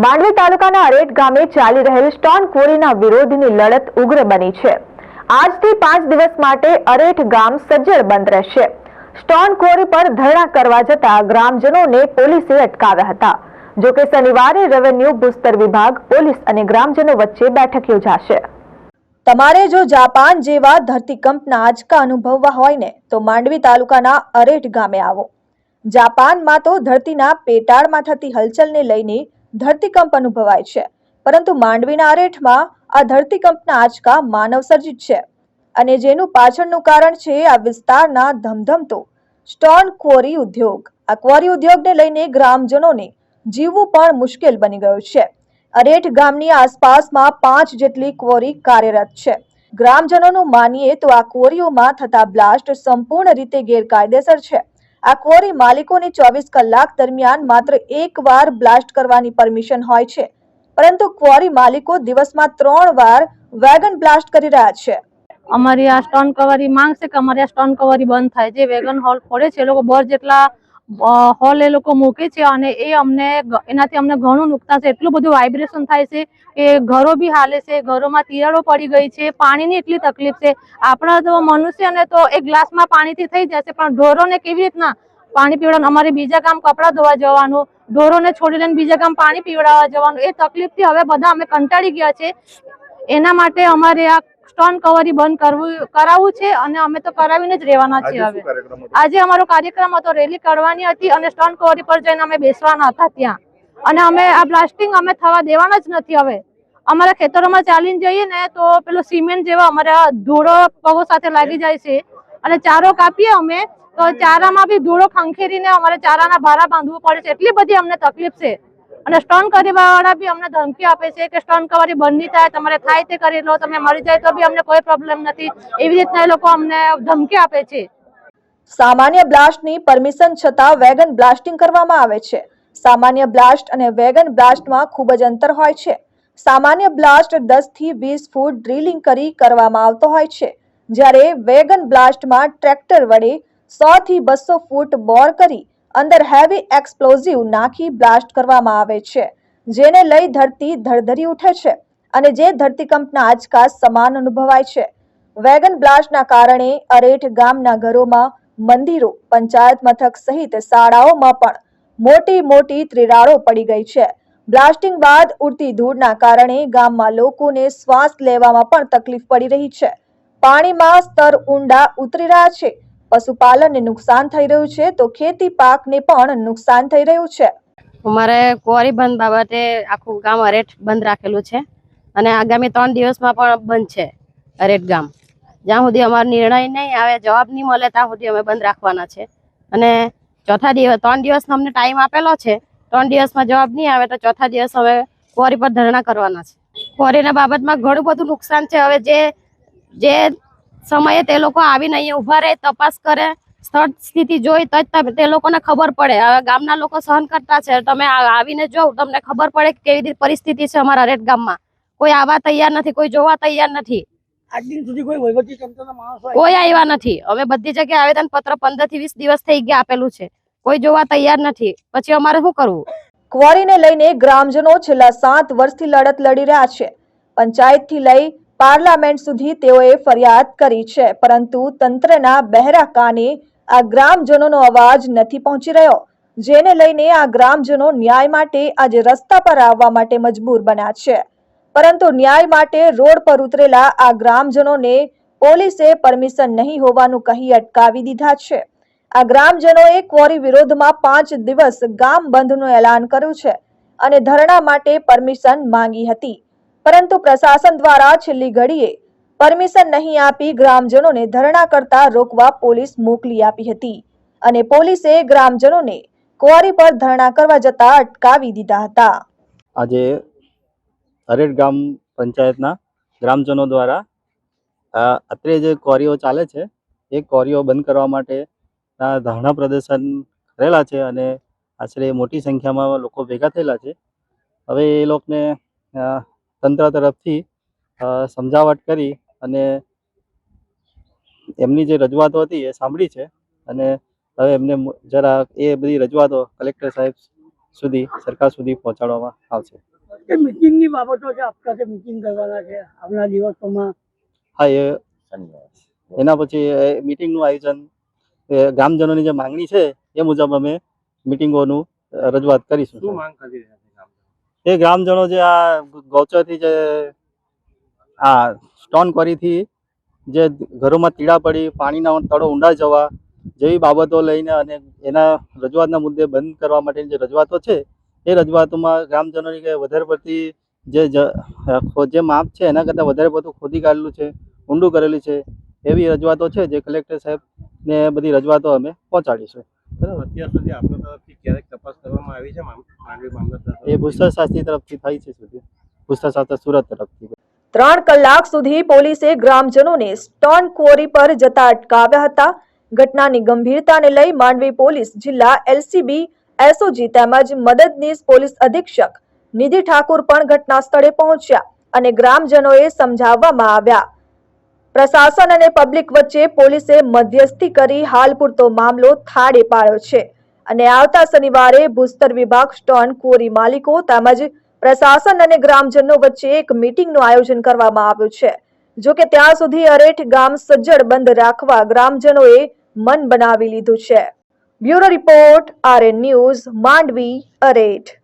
માંડવી તાલુકાના અરેઠ ગામે ચાલી રહેલ સ્ટોન ક્વોરીના વિરોધની લડત ઉગ્ર બની છે. આજથી પાંચ દિવસ માટે અરેઠ ગામ સજ્જડ બંધ રહેશે. સ્ટોન ક્વોરી પર ધરણા કરવા જતા ગ્રામજનોને પોલીસે અટકાવ્યા હતા. જો કે શનિવારે રેવન્યુ ભૂસ્તર વિભાગ, પોલીસ અને ગ્રામજનો વચ્ચે બેઠક યોજાશે. તમારે જો જાપાન જેવા ધરતીકંપના આંચકા અનુભવવા હોય ને તો માંડવી તાલુકાના અરેઠ ગામે આવો. જાપાનમાં તો ધરતીના પેટાળમાં થતી હલચલને લઈને ધરતીકંપ અનુભવાય છે. પરંતુ માંડવીના અરેઠમાં આ ધરતીકંપના આંચકા માનવ સર્જિત છે અને જેનું પાછળનું કારણ છે આ વિસ્તારના ધમધમતો. સ્ટોન ક્વોરી ઉદ્યોગ. આ ક્વોરી ઉદ્યોગને લઈને ગ્રામજનોને જીવવું પણ મુશ્કેલ બની ગયું છે. અરેઠ ગામની આસપાસમાં પાંચ જેટલી ક્વોરી કાર્યરત છે. ગ્રામજનોનું માનીએ તો આ ક્વોરીઓમાં થતા બ્લાસ્ટ સંપૂર્ણ રીતે ગેરકાયદેસર છે. આ ક્વોરી માલિકોની ચોવીસ કલાક દરમિયાન માત્ર એક વાર બ્લાસ્ટ કરવાની પરમિશન હોય છે. પરંતુ ક્વોરી માલિકો દિવસમાં ત્રણ વાર વેગન બ્લાસ્ટ કરી રહ્યા છે. અમારી આ સ્ટોન કવરી માંગ છે કે અમારી આ સ્ટોન કવરી બંધ થાય. જે વેગન હોલ ફોડે છે, એ લોકો બર જેટલા હોલ એ લોકો મૂકે છે અને એ અમને એનાથી અમને ઘણું નુકસાન છે. એટલું બધું વાઇબ્રેશન થાય છે કે ઘરો બી હાલે છે, ઘરોમાં તિરાડો પડી ગઈ છે, પાણીની એટલી તકલીફ છે. આપણા તો મનુષ્યને તો એક ગ્લાસમાં પાણીથી થઈ જશે, પણ ઢોરોને કેવી રીતના પાણી પીવડાવવાનું? અમારે બીજા ગામ કપડાં ધોવા જવાનું, ઢોરોને છોડી લઈને બીજા ગામ પાણી પીવડાવવા જવાનું, એ તકલીફથી હવે બધા અમે કંટાળી ગયા છે. એના માટે અમારે આ સ્ટોન કવરી બંધ કરવું કરાવવું છે અને અમે તો કરાવીને જ રહેવાના છીએ હવે. આજે અમારો કાર્યક્રમ હતો રેલી કરવાની હતી અને સ્ટોન કવરી પર જઈને અમે બેસવાના હતા ત્યાં. અને અમે આ બ્લાસ્ટિંગ અમે થવા દેવાના જ નથી હવે. અમારા ખેતરોમાં ચાલીને જઈએ ને તો પેલો સિમેન્ટ જેવા અમારા ધૂળો પગો સાથે લાગી જાય છે. અને ચારો કાપીએ અમે તો ચારામાં બી ધૂળો ખંખેરીને અમારે ચારાના ભારા બાંધવું પડે છે. એટલી બધી અમને તકલીફ છે. અને સ્ટોન કરી બી અમને ધમકી આપે છે કે સ્ટોન કવરી બંધ નહીં થાય, તમારે થાય તે કરી લો, તમે મરી જાય તો બી અમને કોઈ પ્રોબ્લેમ નથી. એવી રીતના એ લોકો અમને ધમકી આપે છે. સામાન્ય બ્લાસ્ટની પરમિશન છતાં વેગન બ્લાસ્ટિંગ કરવામાં આવે છે. સામાન્ય બ્લાસ્ટ અને વેગન બ્લાસ્ટમાં ખૂબ જ અંતર હોય છે. સામાન્ય બ્લાસ્ટ દસથી વીસ ફૂટ ડ્રિલિંગ કરી કરવામાં આવતો હોય છે. જ્યારે વેગન બ્લાસ્ટમાં ટ્રેક્ટર વડે સો થી બસો ફૂટ બોર કરી અંદર હેવી એક્સપ્લોઝિવ નાખી બ્લાસ્ટ કરવામાં આવે છે, જેને લઈ ધરતી ધરધરી ઉઠે છે અને જે ધરતીકંપના આંચકા સમાન અનુભવાય છે. વેગન બ્લાસ્ટના કારણે અરેઠ ગામના ઘરોમાં મંદિરો, પંચાયત મથક સહિત શાળાઓમાં પણ મોટી મોટી ત્રિરાડો પડી ગઈ છે. બ્લાસ્ટિંગ બાદ ઉડતી ધૂળના કારણે ગામમાં લોકોને શ્વાસ લેવામાં પણ તકલીફ પડી રહી છે. પાણીમાં સ્તર ઊંડા ઉતરી રહ્યા છે. પશુપાલનને નુકસાન થઈ રહ્યું છે, તો ખેતી પાકને પણ નુકસાન થઈ રહ્યું છે. અમારે કોરી બંધ બાબતે આખું ગામ અરેટ બંધ રાખેલું છે અને આગામી ત્રણ દિવસમાં પણ બંધ છે અરેટ ગામ. જ્યાં સુધી અમારો નિર્ણય નહીં આવે, જવાબ નહીં મળે, ત્યાં સુધી અમે બંધ રાખવાના છે. અને ચોથા દિવસ, ત્રણ દિવસનો અમને ટાઈમ આપેલો છે, ત્રણ દિવસમાં જવાબ નહીં આવે, તો ચોથા દિવસ અમે ક્વોરી પર ધરણા કરવાના છે. ક્વોરીના બાબતમાં ઘણું બધું નુકસાન છે. હવે જે જે સમયે તે લોકો આવીને અહીંયા ઊભા રહે તપાસ કરે સ્થળ સ્થિતિ જોઈ તો જ તે લોકોને ખબર પડે. હવે ગામના લોકો સહન કરતા છે. તમે આવીને જોવ તમને ખબર પડે કે કેવી રીતે પરિસ્થિતિ છે અમારા રેડ ગામમાં. કોઈ આવવા તૈયાર નથી કોઈ જોવા તૈયાર નથી? કોઈ આવ્યા નથી. અમે બધી જગ્યાએ આવેદન પત્ર પંદરથી વીસ દિવસ થઈ ગયા આપેલું છે. કોઈ જોવા તૈયાર નથી. પછી અમારે શું કરવું? ક્વોરીને લઈને ગ્રામજનો છેલ્લા સાત વર્ષથી લડત લડી રહ્યા છે. પંચાયતથી લઈ પાર્લામેન્ટ સુધી તેઓએ ફરિયાદ કરી છે, પરંતુ તંત્રના બહેરા કાને આ ગ્રામજનોનો અવાજ નથી પહોંચી રહ્યો, જેને લઈને આ ગ્રામજનો ન્યાય માટે આજે રસ્તા પર આવવા માટે મજબૂર બન્યા છે. પરંતુ ન્યાય માટે રોડ પર ઉતરેલા આ ગ્રામજનોને પોલીસે પરમિશન નહીં હોવાનું કહી અટકાવી દીધા છે. આ ગ્રામજનોએ ક્વોરી વિરોધમાં પાંચ દિવસ ગામ બંધનું એલાન કર્યું છે અને ધરણા માટે પરમિશન માંગી હતી. પરંતુ પ્રશાસન દ્વારા છેલ્લી ઘડીએ પરમિશન નહીં આપી ગ્રામજનોને ધરણા કરતા રોકવા પોલીસ મોકલી આપી હતી અને પોલીસે ગ્રામજનોને ક્વોરી પર ધરણા કરવા જતા અટકાવી દીધા હતા. આજે હરેડ ગામ પંચાયતના ગ્રામજનો દ્વારા અત્રે જે કોરીઓ ચાલે છે, એ કોરીઓ બંધ કરવા માટે ધરણા પ્રદર્શન કરેલા છે અને આશરે મોટી સંખ્યામાં લોકો ભેગા થયેલા છે. હવે એ લોકોને તંત્ર તરફથી સમજાવટ કરી અને એમની જે રજૂઆતો હતી એ સાંભળી છે અને હવે એમને જરા એ બધી રજૂઆતો કલેક્ટર સાહેબ સુધી સરકાર સુધી પહોંચાડવામાં આવશે. એ મિટિંગની બાબતો છે આપણા સાથે મિટિંગ કરવાના છે આવના દિવસોમાં? હા એ એના પછી મિટિંગનું આયોજન એ ગ્રામજનોની જે માંગણી છે એ મુજબ અમે મિટિંગોનું રજૂઆત કરીશું. શું માંગ કરી રહ્યા એ ગ્રામજનો જે આ ગૌચરથી જે આ સ્ટોન કરીથી જે ઘરોમાં તીડા પડી, પાણીના તળો ઊંડા જવા જેવી બાબતો લઈને અને એના રજૂઆતના મુદ્દે બંધ કરવા માટેની જે રજૂઆતો છે, એ રજૂઆતોમાં ગ્રામજનોની કે વધારે પડતી જે જે માપ છે એના કરતાં વધારે પડતું ખોદી કાઢેલું છે, ઊંડું કરેલું છે, એવી રજૂઆતો છે જે કલેક્ટર સાહેબને બધી રજૂઆતો અમે પહોંચાડીશું બરાબર? અત્યાર સુધી આપણા તરફથી ક્યારેક તપાસ કરવામાં આવી છે માંડવી મામલતદાર એ ભૂસ્તર શાસ્ત્રી તરફથી થાય છે સુધી ભૂસ્તર શાસ્ત્ર સુરત તરફથી. ત્રણ કલાક સુધી પોલીસે ગ્રામજનોને સ્ટોન ક્વોરી પર જતા અટકાવ્યા હતા. ઘટનાની ગંભીરતાને લઈ માંડવી પોલીસ જિલ્લા એલસીબી એસઓજી તેમજ મદદનીશ પોલીસ અધિક્ષક નિધિ ઠાકુર પણ ઘટના સ્થળે પહોંચ્યા અને ગ્રામજનોએ સમજાવવામાં આવ્યા. પ્રશાસન અને પબ્લિક વચ્ચે પોલીસે મધ્યસ્થી કરી હાલ પૂરતો મામલો થાળે પાડ્યો છે. અને આવતા શનિવારે ભૂસ્તર વિભાગ સ્ટોન કોરી માલિકો તેમજ પ્રશાસન અને ગ્રામજનો વચ્ચે એક મીટિંગનું આયોજન કરવામાં આવ્યું છે. જો કે ત્યાં સુધી અરેઠ ગામ સજ્જડ બંધ રાખવા ગ્રામજનોએ મન બનાવી લીધું છે. Bureau report RN news Mandvi Areth.